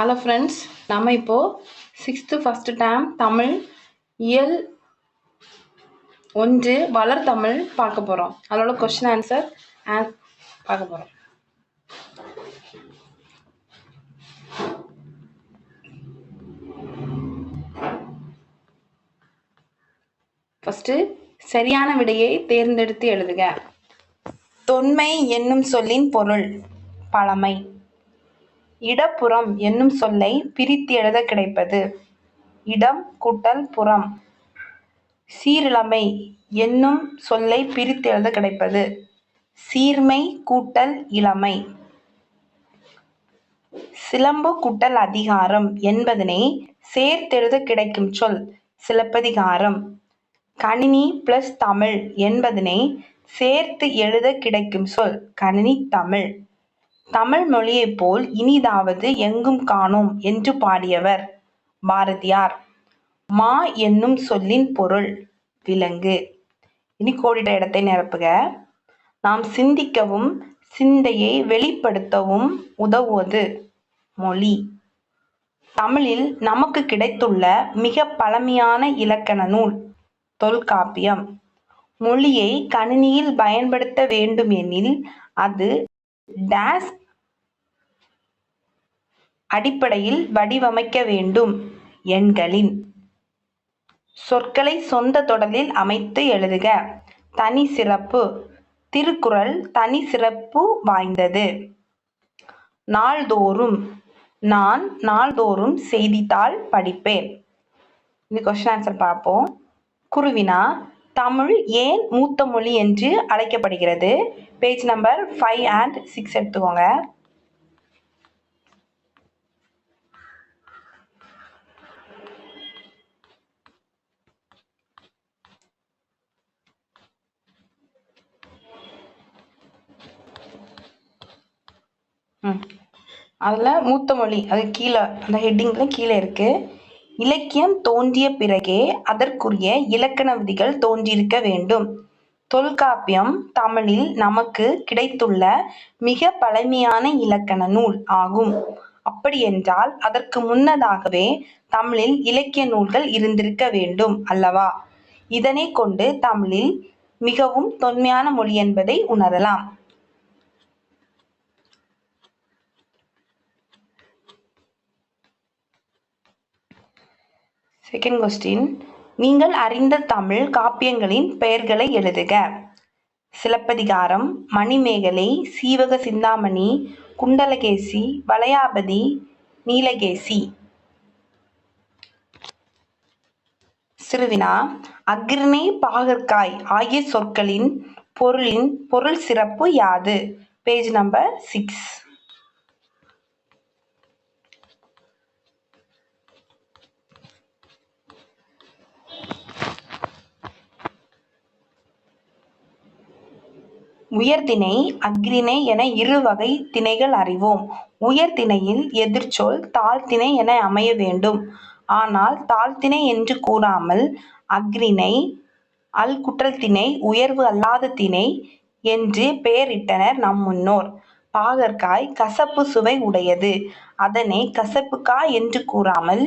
Hello friends நம்ம இப்போது sixth first dam Tamil இயல் ஒன்று வளர் தமிழ் பார்க்க போகிறோம் அதோட கொஷின் ஆன்சர் பார்க்க போகிறோம் ஃபஸ்ட்டு சரியான விடையை தேர்ந்தெடுத்து எழுதுக. தொன்மை என்னும் சொல்லின் பொருள் பழமை. இடப்புறம் என்னும் சொல்லை பிரித்து எழுத கிடைப்பது. இடம் கூட்டல் புறம். சீரிழமை என்னும் சொல்லை பிரித்து எழுத கிடைப்பது. சீர்மை கூட்டல் இளமை. சிலம்பு கூட்டல் அதிகாரம் என்பதனை சேர்த்தெழுத கிடைக்கும் சொல் சிலப்பதிகாரம். கணினி பிளஸ் தமிழ் என்பதனை சேர்த்து எழுத கிடைக்கும் சொல் கணினி தமிழ். தமிழ் மொழியைப் போல் இனிதாவது எங்கும் காணோம் என்று பாடியவர் பாரதியார். மா என்னும் சொல்லின் பொருள் விலங்கு. இனி கோடிட்ட இடத்தை நிரப்புக. நாம் சிந்திக்கவும் சிந்தையை வெளிப்படுத்தவும் உதவுவது மொழி. தமிழில் நமக்கு கிடைத்துள்ள மிக பழமையான இலக்கண நூல் தொல்காப்பியம். மொழியை கணினியில் பயன்படுத்த வேண்டும் எனில் அது டேஸ் அடிப்படையில் வடிவமைக்க வேண்டும். எண்களின் சொற்களை சொந்த தொடரில் அமைத்து எழுதுக. தனி சிறப்பு. திருக்குறள் தனி சிறப்பு வாய்ந்தது. நாள்தோறும். நான் நாள்தோறும் செய்தித்தாள் படிப்பேன். இந்த கொஸ்டின் ஆன்சர் பார்ப்போம். குருவினா தமிழ் ஏன் மூத்த மொழி என்று அழைக்கப்படுகிறது? Page number five and six எடுத்துக்கோங்க ம் அதில் மூத்த மொழி அது கீழே அந்த ஹெட்டிங்கில் கீழே இருக்குது இலக்கியம் தோன்றிய பிறகே அதற்குரிய இலக்கண விதிகள் தோன்றியிருக்க வேண்டும். தொல்காப்பியம் தமிழில் நமக்கு கிடைத்துள்ள மிக பழமையான இலக்கண நூல் ஆகும். அப்படியென்றால் அதற்கு முன்னதாகவே தமிழில் இலக்கிய நூல்கள் இருந்திருக்க வேண்டும் அல்லவா? இதனை கொண்டு தமிழில் மிகவும் தொன்மையான மொழி என்பதை உணரலாம். செகண்ட் கொஸ்டின் நீங்கள் அறிந்த தமிழ் காப்பியங்களின் பெயர்களை எழுதுக. சிலப்பதிகாரம் மணிமேகலை சீவக சிந்தாமணி குண்டலகேசி வளையாபதி நீலகேசி. சிறுவினா அக்ரிணை பாகற்காய் ஆகிய சொற்களின் பொருளின் பொருள் சிறப்பு யாது? பேஜ் நம்பர் சிக்ஸ் உயர்திணை அஃறிணை என இரு வகை திணைகள் அறிவோம். உயர்திணையில் எதிர்ச்சொல் தாழ்த்திணை என அமைய வேண்டும். ஆனால் தாழ்த்திணை என்று கூறாமல் அஃறிணை அல் குற்றல் திணை உயர்வு அல்லாத திணை என்று பெயரிட்டனர் நம் முன்னோர். பாகற்காய் கசப்பு சுவை உடையது. அதனை கசப்புக்காய் என்று கூறாமல்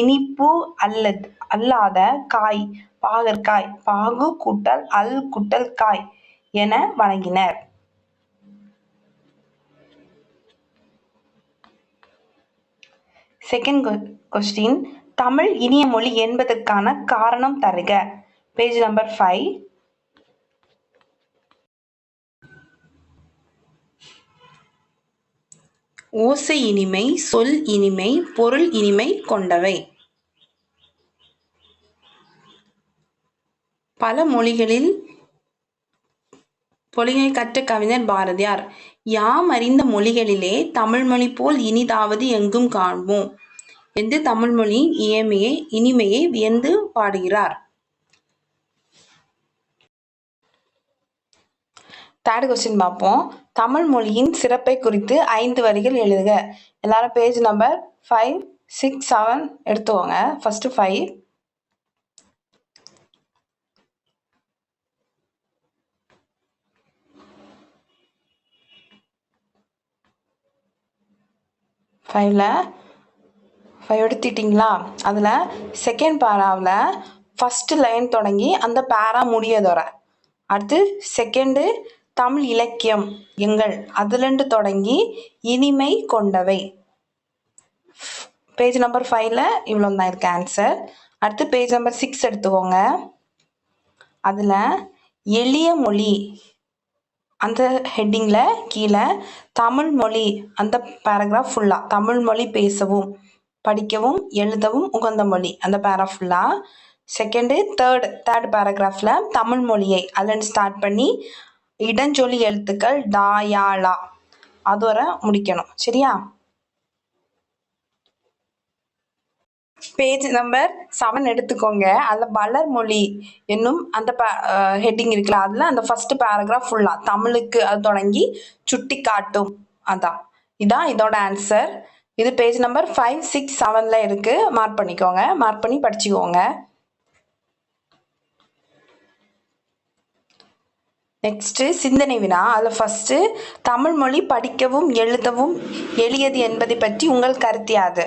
இனிப்பு அல்லது அல்லாத காய் பாகற்காய் பாகு கூட்டல் அல் குட்டல் காய் என வழங்கினர் செகண்ட் கொஸ்டின் தமிழ் இனிய மொழி என்பதற்கான காரணம் தருக. பேஜ் நம்பர் ஃபைவ் ஓசை இனிமை சொல் இனிமை பொருள் இனிமை கொண்டவை. பல மொழிகளில் பொலிகை கற்ற கவிஞர் பாரதியார். யாம் அறிந்த மொழிகளிலே தமிழ்மொழி போல் இனிதாவது எங்கும் காண்போம் என்று தமிழ்மொழியின் இயமையை இனிமையை வியந்து பாடுகிறார். தேர்ட் கொஸ்டின் பார்ப்போம். தமிழ் மொழியின் சிறப்பை குறித்து ஐந்து வரிகள் எழுதுக. எல்லாரும் page number five six seven எடுத்துக்கோங்க. ஃபர்ஸ்ட் ஃபைவ் ஃபைவ்ல ஃபைவ் எடுத்துட்டிங்களா? அதில் செகண்ட் பேராவில் ஃபஸ்ட்டு லைன் தொடங்கி அந்த பேரா முடியதோற அடுத்து செகண்டு தமிழ் இலக்கியம் எங்கள். அதுலேருந்து தொடங்கி இனிமை கொண்டவை. பேஜ் நம்பர் ஃபைவ்ல இவ்வளோ தான் இருக்கு ஆன்சர் அடுத்து பேஜ் நம்பர் சிக்ஸ் எடுத்துக்கோங்க. அதில் எளிய மொழி அந்த ஹெட்டிங்கில் கீழே தமிழ் மொழி அந்த பேராகிராஃப் ஃபுல்லாக தமிழ் மொழி பேசவும் படிக்கவும் எழுதவும் உகந்த மொழி. அந்த பேரா ஃபுல்லாக செகண்டு தேர்ட் தேர்ட் பேராகிராஃபில் தமிழ் மொழியை ஸ்டார்ட் பண்ணி இடஞ்சொலி எழுத்துக்கள் டாயாலா. அதுவரை அது முடிக்கணும். சரியா? பேஜ் நம்பர் செவன் எடுத்துக்கோங்க. அதில் வளர்மொழி என்னும் அந்த ப ஹெட்டிங் இருக்குல்ல அதில் அந்த ஃபஸ்ட்டு பேராகிராஃப் ஃபுல்லாக தமிழுக்கு அது தொடங்கி சுட்டி காட்டும். அதான். இதான் இதோட ஆன்சர் இது பேஜ் நம்பர் ஃபைவ் சிக்ஸ் செவனில் இருக்குது மார்க் பண்ணிக்கோங்க. மார்க் பண்ணி படிச்சுக்கோங்க. நெக்ஸ்ட்டு சிந்தனை வினா. அதில் ஃபஸ்ட்டு தமிழ் மொழி படிக்கவும் எழுதவும் எளியது என்பதை பற்றி உங்கள் கருத்தியாது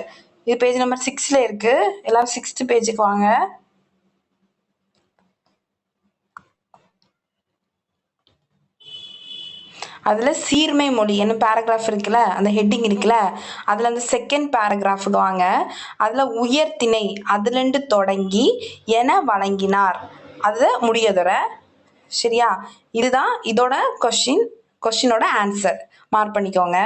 இது பேஜ் நம்பர் சிக்ஸில் இருக்குது எல்லாரும் சிக்ஸ்த்து பேஜுக்கு வாங்க. அதில் சீர்மை மொழி என்ன பேராகிராஃப் இருக்குல்ல அந்த ஹெட்டிங் இருக்குல்ல அதில் அந்த செகண்ட் பேராகிராஃபுக்கு வாங்க. அதில் உயர்த்திணை அதுலேருந்து தொடங்கி என வழங்கினார். அது முடியதோட சரியா? இதுதான் இதோட கொஷின் கொஷினோட ஆன்சர் மார்க் பண்ணிக்கோங்க.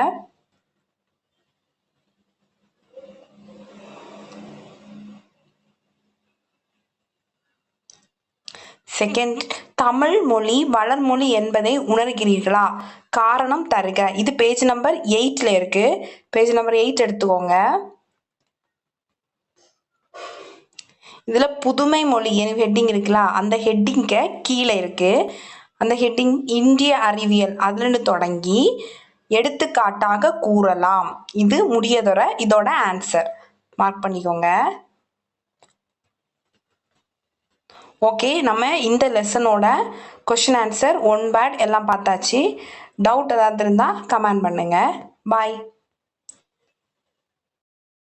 செகண்ட் தமிழ் மொழி வளர்மொழி என்பதை உணர்கிறீர்களா? காரணம் தருக. இது பேஜ் நம்பர் எயிட்ல இருக்கு. பேஜ் நம்பர் எயிட் எடுத்துக்கோங்க. இதுல புதுமை மொழி ஹெட்டிங் இருக்குல்ல அந்த ஹெட்டிங்க கீழே இருக்கு. அந்த ஹெட்டிங் இந்திய அறிவியல். அதுலன்னு தொடங்கி எடுத்துக்காட்டாக கூறலாம். இது முடியதோட இதோட ஆன்சர் மார்க் பண்ணிக்கோங்க. ஓகே நம்ம இந்த லெசனோட கொஷின் ஆன்சர் ஒன் பேட் எல்லாம் பார்த்தாச்சு. டவுட் ஏதாவது இருந்தால் கமெண்ட் பண்ணுங்கள் பாய்